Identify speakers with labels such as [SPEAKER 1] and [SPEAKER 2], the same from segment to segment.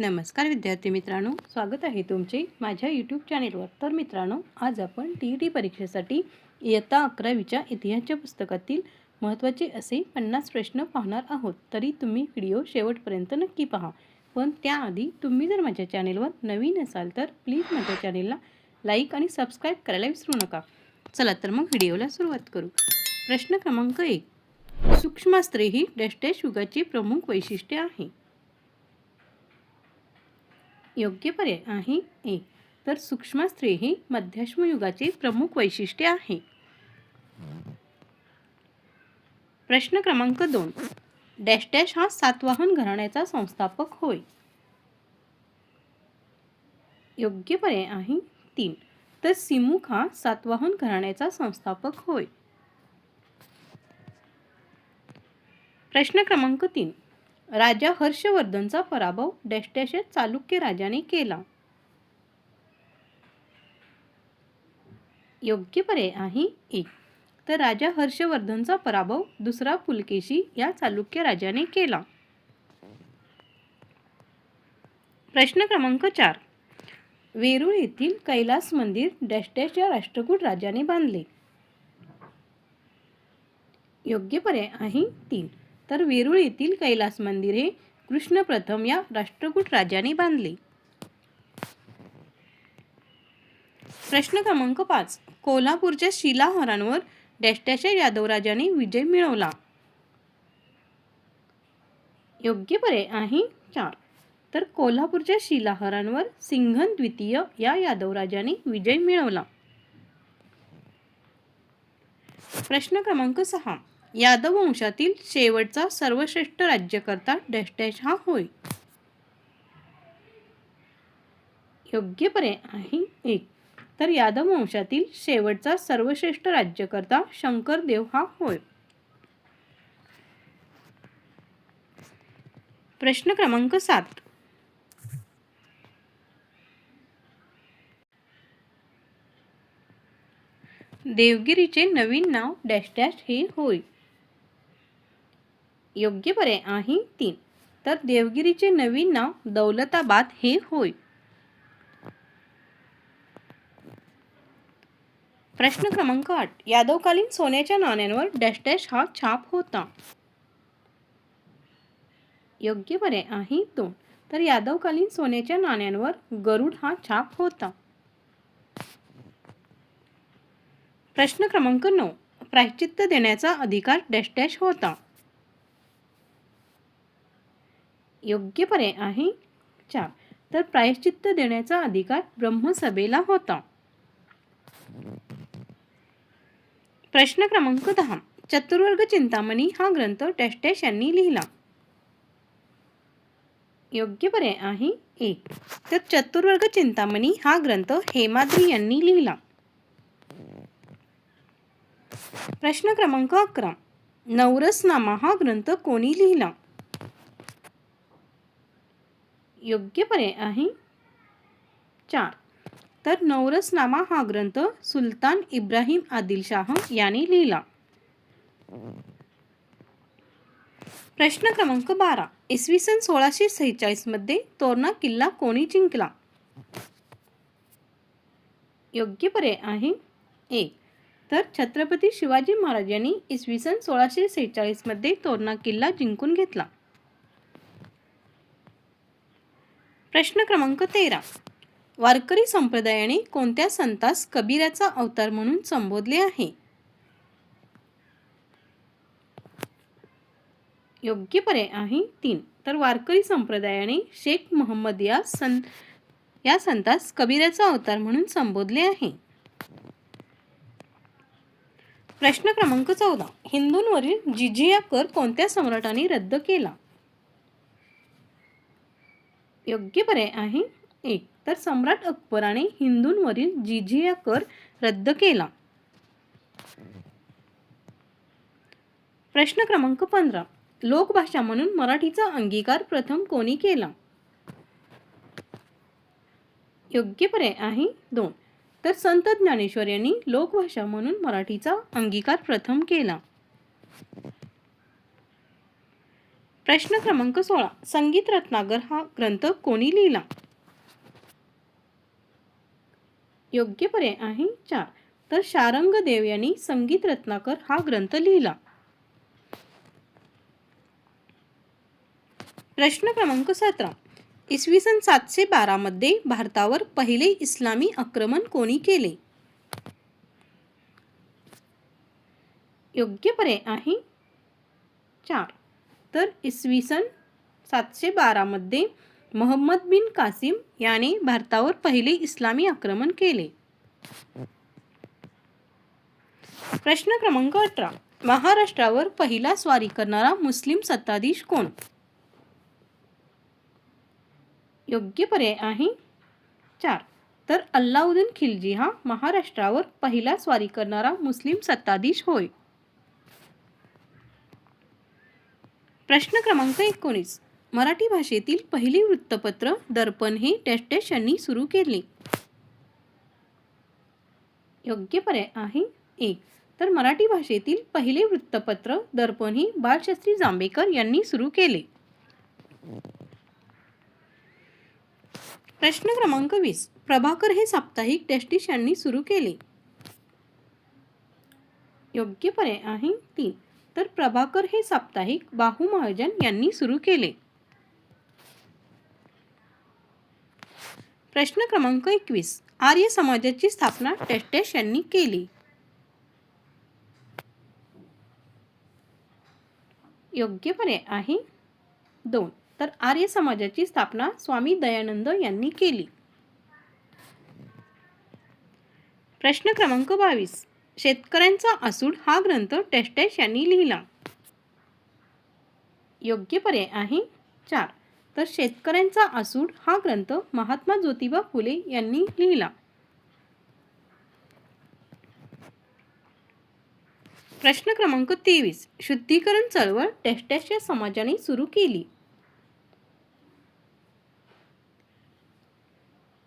[SPEAKER 1] नमस्कार विद्यार्थी मित्रांनो स्वागत आहे तुमचे माझ्या यूट्यूब चॅनेलवर तर मित्रांनो आज आपण टी ई टी परीक्षेसाठी इयत्ता अकरावीच्या इतिहासच्या पुस्तकातील महत्त्वाचे असे पन्नास प्रश्न पाहणार आहोत. तरी तुम्ही व्हिडिओ शेवटपर्यंत नक्की पहा. पण त्याआधी तुम्ही जर माझ्या चॅनेलवर नवीन असाल तर प्लीज माझ्या चॅनेलला लाईक आणि सबस्क्राईब करायला विसरू नका. चला तर मग व्हिडिओला सुरुवात करू. प्रश्न क्रमांक एक. सूक्ष्मास्त्रे ही डॅश डॅश युगाची प्रमुख वैशिष्ट्ये आहे. योग्य पर्याय आहे एक तर सूक्ष्मास्त्रे ही मध्याश्म युगाचे प्रमुख वैशिष्ट्य आहे. प्रश्न क्रमांक दोन. डॅश डॅश हा सातवाहन घराण्याचा संस्थापक होय. योग्य पर्याय आहे तीन. तर सिमुख हा सातवाहन घराण्याचा संस्थापक होय. प्रश्न क्रमांक तीन. राजा हर्षवर्धनचा पराभव डॅश चालुक्य राजाने केला. योग्य पर्याय आहे एक तर राजा हर्षवर्धनचा पराभव दुसरा पुलकेशी या चालुक्य राजाने केला. प्रश्न क्रमांक चार. वेरूळ येथील कैलास मंदिर डॅश डॅश या राष्ट्रकूट राजाने बांधले. योग्य पर्याय आहे तीन. तर वेरूळ येथील कैलास मंदिर हे कृष्ण प्रथम या राष्ट्रकूट राजाने बांधले. प्रश्न क्रमांक पाच. कोल्हापूरच्या शिलाहारांवर डॅश यादवराजाने यादव विजय मिळवला. योग्य पर्याय आहे चार. तर कोल्हापूरच्या शिलाहारांवर सिंघन द्वितीय या यादवराजाने विजय मिळवला. प्रश्न क्रमांक सहा. यादव वंशातील शेवटचा सर्वश्रेष्ठ राज्यकर्ता डॅश डॅश हा होय. योग्य पर्याय आहे एक. तर यादव वंशातील शेवटचा सर्वश्रेष्ठ राज्यकर्ता शंकरदेव हा होय. प्रश्न क्रमांक सात. देवगिरीचे नवीन नाव डॅश डॅश हे होय. योग्य पर्याय आहे तीन. तर देवगिरीचे नवीन नाव दौलताबाद हे होय. प्रश्न क्रमांक आठ. यादवकालीन सोन्याच्या नाण्यांवर डॅश डॅश हा छाप होता. योग्य पर्याय आहे दोन. तर यादवकालीन सोन्याच्या नाण्यांवर गरुड हा छाप होता. प्रश्न क्रमांक नऊ. प्रायश्चित्त देण्याचा अधिकार डॅश डॅश होता. योग्य पर्याय आहे. चार. तर प्रायश्चित्त देण्याचा अधिकार ब्रह्मसभेला होता. प्रश्न क्रमांक दहा. चतुर्वर्ग चिंतामणी हा ग्रंथ टेस्टेश यांनी लिहिला. योग्य पर्याय आहे. एक. तर चतुर्वर्ग चिंतामणी हा ग्रंथ हेमाद्री यांनी लिहिला. प्रश्न क्रमांक अकरा. नवरसनामा हा ग्रंथ कोणी लिहिला? योग्य पर्याय आहे. चार. तर नवरसनामा हा ग्रंथ सुलतान इब्राहिम आदिलशाह याने लिहिला. प्रश्न क्रमांक बारा. इसवी सन सोळाशे सेहेचाळीसमध्ये तोरणा किल्ला कोणी जिंकला? योग्य पर्याय आहे. एक तर छत्रपती शिवाजी महाराजांनी इसवी सन सोळाशे सेहेचाळीसमध्ये तोरणा किल्ला जिंकून घेतला. प्रश्न क्रमांक तेरा. वारकरी संप्रदायाने कोणत्या संतास कबीराचा अवतार म्हणून संबोधले आहे? योग्य पर्याय आहे तीन. तर वारकरी संप्रदायाने शेख मोहम्मद या सं या संतास कबीराचा अवतार म्हणून संबोधले आहे. प्रश्न क्रमांक चौदा. हिंदूंवरील जिजिया कर कोणत्या सम्राटाने रद्द केला? योग्य पर्याय आहे. एक तर सम्राट अकबराने हिंदूंवरील जिजिया कर रद्द केला. प्रश्न क्रमांक पंधरा. लोकभाषा म्हणून मराठीचा अंगीकार प्रथम कोणी केला? योग्य पर्याय आहे. दोन तर संत ज्ञानेश्वर यांनी लोकभाषा म्हणून मराठीचा अंगीकार प्रथम केला. प्रश्न क्रमांक सोळा. संगीत रत्नागर हा ग्रंथ कोणी लिहिला? योग्य पर्याय आहे चार. तर शारंग देव यांनी संगीत रत्नाकर हा ग्रंथ लिहिला. प्रश्न क्रमांक सतरा. इसवी सन सातशे बारामध्ये भारतावर पहिले इस्लामी आक्रमण कोणी केले? योग्य पर्याय आहे चार. तर इसवी सन सातशे बारामध्ये मोहम्मद बिन कासिम याने भारतावर पहिले इस्लामी आक्रमण केले. प्रश्न क्रमांक अठरा. महाराष्ट्रावर पहिला स्वारी करणारा मुस्लिम सत्ताधीश कोण? योग्य पर्याय आहे चार. तर अल्लाउद्दीन खिलजी हा महाराष्ट्रावर पहिला स्वारी करणारा मुस्लिम सत्ताधीश होय. प्रश्न क्रमांक एकोणीस. मराठी भाषेतील पहिली वृत्तपत्र दर्पण हे टेस्टेश यांनी सुरू केले. योग्य पर्याय आहे एक तर मराठी भाषेतील पहिले वृत्तपत्र दर्पण हे बालशास्त्री जांभेकर यांनी सुरू केले. प्रश्न क्रमांक वीस. प्रभाकर हे साप्ताहिक टेस्टिश यांनी सुरू केले. योग्य पर्याय आहे तीन. तर प्रभाकर हे साप्ताहिक बाहू महाजन यांनी सुरू केले. प्रश्न क्रमांक एकवीस. आर्य समाजाची स्थापना टेस्टेश यांनी केली. योग्य पर्याय आहे दोन. तर आर्य समाजाची स्थापना स्वामी दयानंद यांनी केली. प्रश्न क्रमांक बावीस. शेतकऱ्यांचा आसूड हा ग्रंथ टेस्टेश यांनी लिहिला. योग्य पर्याय आहे चार. तर शेतकऱ्यांचा आसूड हा ग्रंथ महात्मा ज्योतिबा फुले यांनी लिहिला. प्रश्न क्रमांक तेवीस. शुद्धीकरण चळवळ टेस्टेशच्या समाजाने सुरू केली.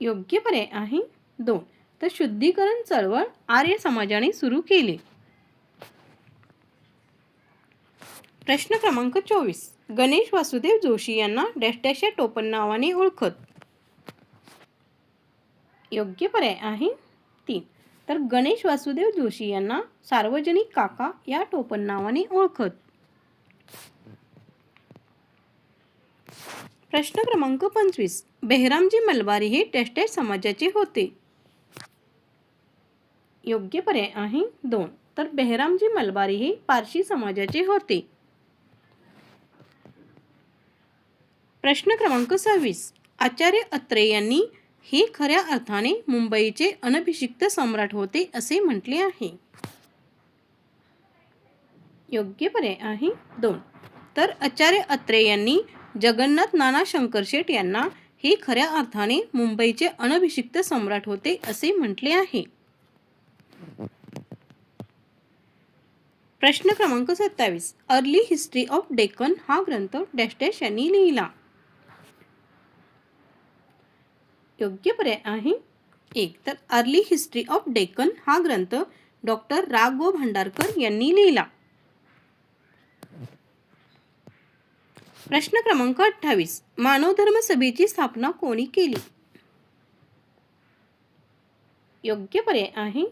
[SPEAKER 1] योग्य पर्याय आहे दोन. तर शुद्धीकरण चळवळ आर्य समाजाने सुरू केली. प्रश्न क्रमांक चोवीस. गणेश वासुदेव जोशी यांना डॅशडॅशच्या टोपण नावाने ओळखत. योग्य पर्याय आहे तीन. तर गणेश वासुदेव जोशी यांना सार्वजनिक काका या टोपण नावाने ओळखत. प्रश्न क्रमांक पंचवीस. बेहरामजी मलबारी हे टेस्टेड समाजाचे होते. योग्य पर्याय आहे दोन. तर बेहरामजी मलबारी हे पारशी समाजाचे होते. प्रश्न क्रमांक सव्वीस. आचार्य अत्रे यांनी हे खऱ्या अर्थाने मुंबईचे अनभिषिक्त सम्राट होते असे म्हटले आहे. योग्य पर्याय आहे दोन. तर आचार्य अत्रे यांनी जगन्नाथ नाना शंकर शेठ यांना हे खऱ्या अर्थाने मुंबईचे अनभिषिक्त सम्राट होते असे म्हटले आहे. प्रश्न क्रमांक सत्तावीस. अर्ली हिस्ट्री ऑफ डेक्कन हा ग्रंथ डॅशडॅश यांनी लिहिला. योग्य पर्याय आहे. एक तर अर्ली हिस्ट्री ऑफ डेक्कन हा ग्रंथ डॉक्टर राघव भंडारकर भांडारकर यांनी लिहिला. प्रश्न क्रमांक अठ्ठावीस. मानवधर्म सभेची स्थापना कोणी केली? योग्य पर्याय आहे.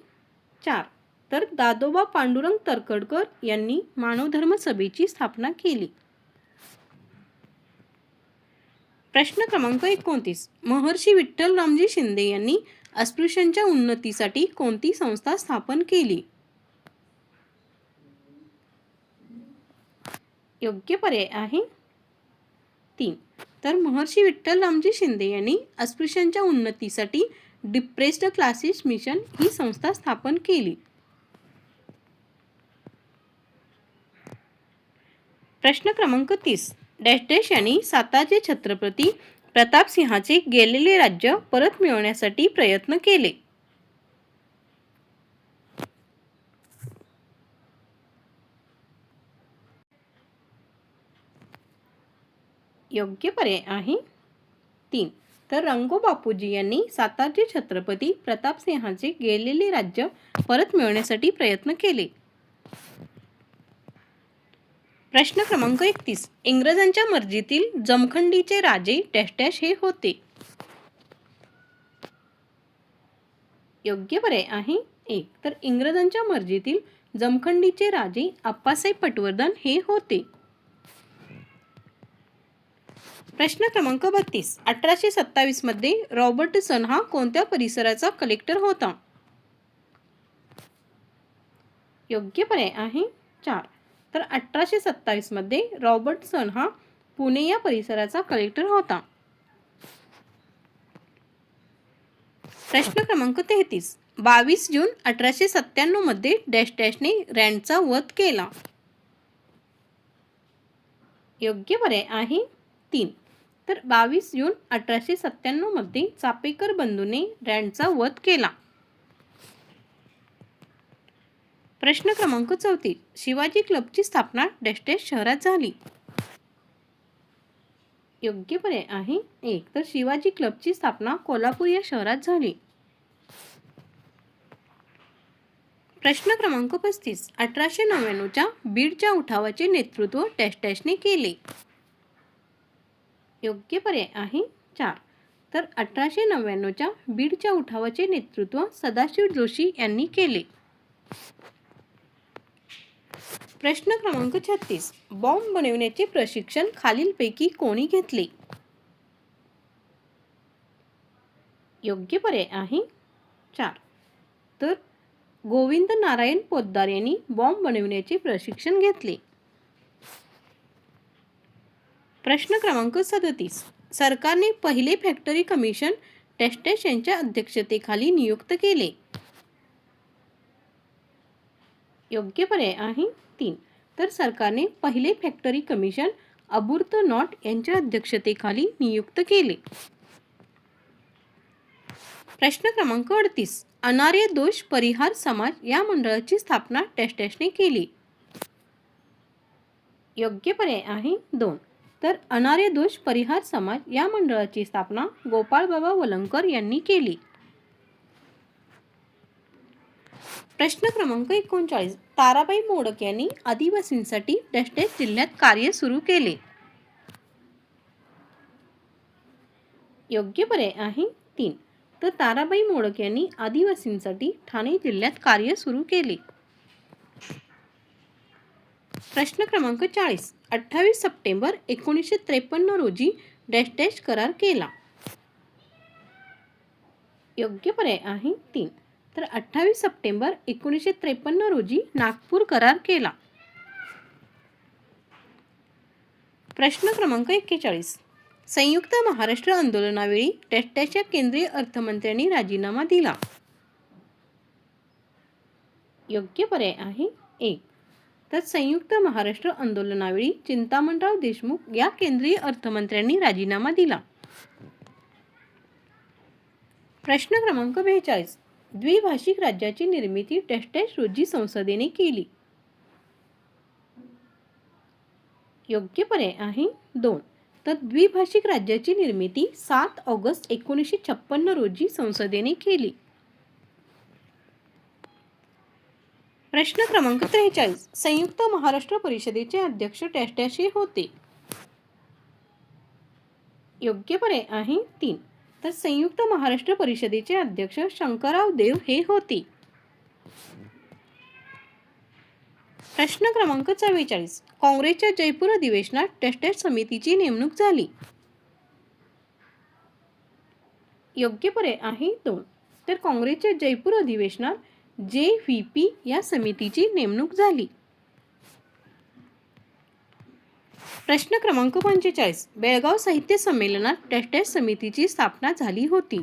[SPEAKER 1] चार तर दादोबा पांडुरंग तरखडकर यांनी मानव धर्म सभेची स्थापना केली. प्रश्न क्रमांक एकोणतीस. महर्षी विठ्ठल रामजी शिंदे यांनी अस्पृश्यांच्या उन्नतीसाठी कोणती संस्था स्थापन केली? योग्य पर्याय आहे. तीन. तर महर्षी विठ्ठल रामजी शिंदे यांनी अस्पृश्यांच्या उन्नतीसाठी डिप्रेस्ड क्लासेस मिशन ही संस्था स्थापन केली. प्रश्न क्रमांक तीस. डॅश डॅश यांनी साताचे छत्रपती प्रतापसिंहाचे गेलेले राज्य परत मिळवण्यासाठी प्रयत्न केले. योग्य पर्याय आहे. तीन. तर रंगो बापूजी यांनी सातारचे छत्रपती प्रतापसिंहाचे गेलेले राज्य परत मिळवण्यासाठी प्रयत्न केले. प्रश्न क्रमांक एकतीस. इंग्रजांच्या मर्जीतील जमखंडीचे राजे डॅश डॅश हे होते. योग्य पर्याय आहे एक. तर इंग्रजांच्या मर्जीतील जमखंडीचे राजे आप्पासाहेब पटवर्धन हे होते. प्रश्न क्रमांक बत्तीस. अठराशे सत्तावीसमध्ये रॉबर्टसन हा कोणत्या परिसराचा कलेक्टर होता? योग्य पर्याय आहे चार. तर अठराशे सत्तावीसमध्ये रॉबर्टसन हा पुणे या परिसराचा कलेक्टर होता. प्रश्न क्रमांक तेहतीस. बावीस जून अठराशे सत्त्याण्णवमध्ये डॅश डॅशने रँडचा वध केला. योग्य पर्याय आहे तीन. तर बावीस जून अठराशे सत्त्याण्णवमध्ये चापेकर बंधूने रँडचा वध केला. प्रश्न क्रमांक चौतीस. शिवाजी क्लबची स्थापना डॅश शहरात झाली. योग्य पर्याय आहे एक. तर शिवाजी क्लबची स्थापना कोल्हापूर या शहरात झाली. प्रश्न क्रमांक पस्तीस. अठराशे नव्याण्णवच्या बीडच्या उठावाचे नेतृत्व डॅश डॅशने केले. योग्य पर्याय आहे चार. तर अठराशे नव्याण्णवच्या बीडच्या उठावाचे नेतृत्व सदाशिव जोशी यांनी केले. प्रश्न क्रमांक छत्तीस. बॉम्ब बनवण्याचे प्रशिक्षण खालीलपैकी कोणी घेतले? योग्य पर्याय आहे. चार. तर गोविंद नारायण पोद्दार यांनी बॉम्ब बनवण्याचे प्रशिक्षण घेतले. प्रश्न क्रमांक सदतीस. सरकारने पहिले फॅक्टरी कमिशन टेस्टेश यांच्या अध्यक्षतेखाली नियुक्त केले. योग्य पर्याय आहे. तीन. तर सरकारने पहिले फॅक्टरी कमिशन अबूर्त नॉट यांच्या अध्यक्षतेखाली नियुक्त केले. प्रश्न क्रमांक अडतीस. अनार्य दोष परिहार समाज या मंडळाची स्थापना टेस्टेशने केली. योग्य पर्याय आहे दोन. तर अनार्य दोष परिहार समाज या मंडळाची स्थापना गोपाळबाबा वलंकर यांनी केली. प्रश्न क्रमांक एकोणचाळीस. ताराबाई मोडक यांनी आदिवासींसाठी डॅशडॅश जिल्ह्यात कार्य सुरू केले. योग्य पर्याय आहे तीन. तर ताराबाई मोडक यांनी आदिवासींसाठी ठाणे जिल्ह्यात कार्य सुरू केले. प्रश्न क्रमांक चाळीस. अठ्ठावीस सप्टेंबर एकोणीसशे त्रेपन्न रोजी डॅश डॅश करार केला. योग्य पर्याय आहे तीन. तर अठ्ठावीस सप्टेंबर एकोणीसशे त्रेपन्न रोजी नागपूर करार केला. प्रश्न क्रमांक एक्केचाळीस. संयुक्त महाराष्ट्र आंदोलनावेळी टेस्टाच्या केंद्रीय अर्थमंत्र्यांनी राजीनामा दिला. योग्य पर्याय आहे एक. तर संयुक्त महाराष्ट्र आंदोलनावेळी चिंतामणराव देशमुख या केंद्रीय अर्थमंत्र्यांनी राजीनामा दिला. प्रश्न क्रमांक बेचाळीस. द्विभाषिक राज्याची निर्मिती टेस्टेश रोजी संसदेने केली. योग्य पर्याय आहे दोन. तर द्विभाषिक राज्याची निर्मिती सात ऑगस्ट एकोणीसशे छप्पन्न रोजी संसदेने केली. प्रश्न क्रमांक त्रेचाळीस. संयुक्त महाराष्ट्र परिषदेचे अध्यक्ष डॅश हे होते. योग्य पर्याय आहे तीन. तर संयुक्त महाराष्ट्र परिषदेचे अध्यक्ष शंकरराव देव हे होते. प्रश्न क्रमांक चव्वेचाळीस. काँग्रेसच्या जयपूर अधिवेशनात टेस्टेट समितीची नेमणूक झाली. योग्य पर्याय आहे दोन. तर काँग्रेसच्या जयपूर अधिवेशनात जे व्ही पी या समितीची नेमणूक झाली. प्रश्न क्रमांक पंचेचाळीस. बेळगाव साहित्य संमेलनात टेस्टेट समितीची स्थापना झाली होती.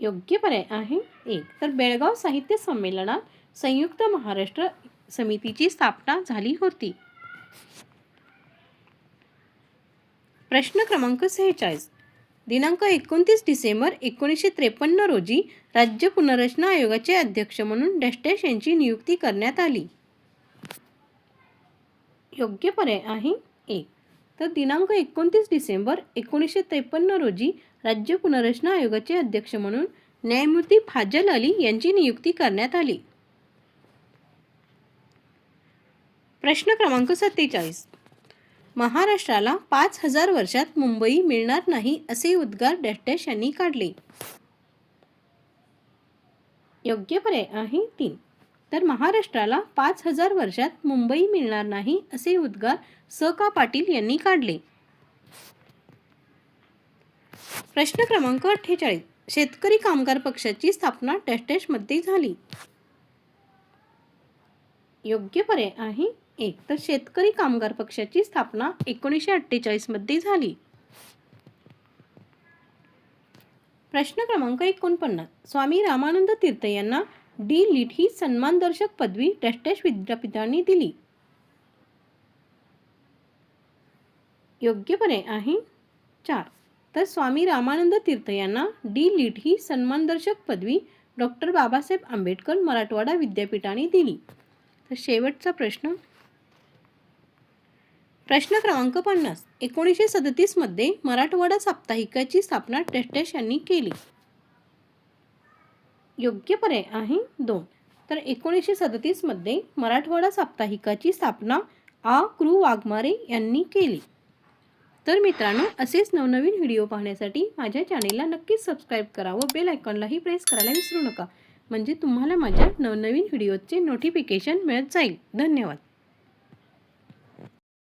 [SPEAKER 1] योग्य पर्याय आहे एक. तर बेळगाव साहित्य संमेलनात संयुक्त महाराष्ट्र समितीची स्थापना झाली होती. प्रश्न क्रमांक सेहेचाळीस. दिनांक एकोणतीस डिसेंबर एकोणीसशे त्रेपन्न रोजी राज्य पुनर्रचना आयोगाचे अध्यक्ष म्हणून डेस्टेश यांची नियुक्ती करण्यात आली. योग्य पर्याय आहे एक. तर दिनांक एकोणतीस डिसेंबर एकोणीसशे त्रेपन्न रोजी राज्य पुनर्रचना आयोगाचे अध्यक्ष म्हणून न्यायमूर्ती फाजल अली यांची नियुक्ती करण्यात आली. प्रश्न क्रमांक सत्तेचाळीस. महाराष्ट्राला पाच हजार वर्षात मुंबई मिळणार नाही असे उद्गार डॅश डॅश यांनी काढले. योग्य पर्याय आहे तीन. तर महाराष्ट्राला पाच हजार वर्षात मुंबई मिळणार नाही असे उद्गार स. का. पाटील यांनी काढले. प्रश्न क्रमांक अठ्ठेचाळीस. शेतकरी कामगार पक्षाची स्थापना डॅश डॅशमध्ये झाली. योग्य पर्याय आहे एक. तर शेतकरी कामगार पक्षाची स्थापना एकोणीसशे अठ्ठेचाळीसमध्ये झाली. प्रश्न क्रमांक एकोणपन्नास. स्वामी रामानंद तीर्थ यांना डी लिट ही सन्मानदर्शक पदवी डॅश विद्यापीठाने दिली. योग्य पर्याय आहे. चार. तर स्वामी रामानंद तीर्थ यांना डी लिट ही सन्मानदर्शक पदवी डॉक्टर बाबासाहेब आंबेडकर मराठवाडा विद्यापीठाने दिली. तर शेवटचा प्रश्न. प्रश्न क्रमांक पन्नास. एकोणीसशे सदतीसमध्ये मराठवाडा साप्ताहिकाची स्थापना डॅश डॅश यांनी केली. योग्य पर्याय आहे दोन. तर एकोणीसशे सदतीसमध्ये मराठवाडा साप्ताहिकाची स्थापना आ. कृ वाघमारे यांनी केली. तर मित्रांनो असेच नवनवीन व्हिडिओ पाहण्यासाठी माझ्या चॅनेलला नक्कीच सबस्क्राईब करा व बेल आयकॉनलाही प्रेस करायला विसरू नका. म्हणजे तुम्हाला माझ्या नवनवीन व्हिडिओचे नोटिफिकेशन मिळत जाईल. धन्यवाद.